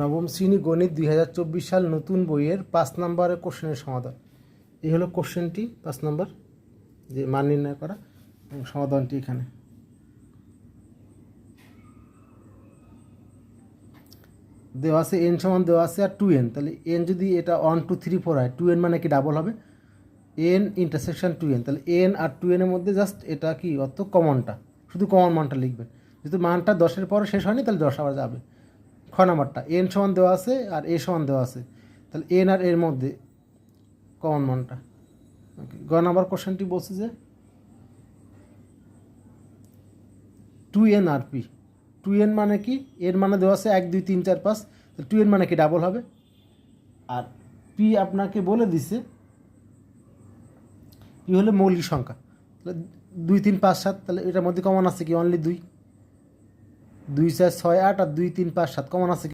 নবম শ্রেণি গণিত দুই হাজার চব্বিশ সাল নতুন বইয়ের পাঁচ নম্বরের কোশ্চেনের সমাধান। এই হলো কোশ্চেনটি, পাঁচ নম্বর, যে মান নির্ণয় করা, এবং সমাধানটি এখানে। দেওয়া আছে এন সমান, দেওয়া আছে আর টু এন তাহলে এন যদি এটা ওয়ান টু থ্রি ফোর হয় টু এন মানে কি ডাবল হবে? এন ইন্টারসেকশন টু এন তাহলে এন আর টু এনের মধ্যে জাস্ট এটা কি অত কমনটা শুধু কমন মানটা লিখবেন। যেহেতু মানটা দশের পরে শেষ হয়নি, তাহলে দশ আবার যাবে। খ নাম্বারটা। এন সমান দেওয়া আছে আর এ সমান দেওয়া আছে। তাহলে এন আর এর মধ্যে কমন মানটা। ওকে গ নাম্বার কোশ্চেনটি বলছে যে টু এন আর পি টু এন মানে কি? এর মানে দেওয়া আছে এক, দুই, তিন, চার, পাঁচ। তাহলে টু এন মানে কি? ডাবল হবে। আর পি আপনাকে বলে দিছে পি হলে মৌলিক সংখ্যা। তাহলে দুই, তিন, পাঁচ, সাত, তাহলে এটার মধ্যে কমন আছে কি? অনলি দুই। দুই চার ছয় আট আর দুই তিন পাঁচ সাত কমন আছে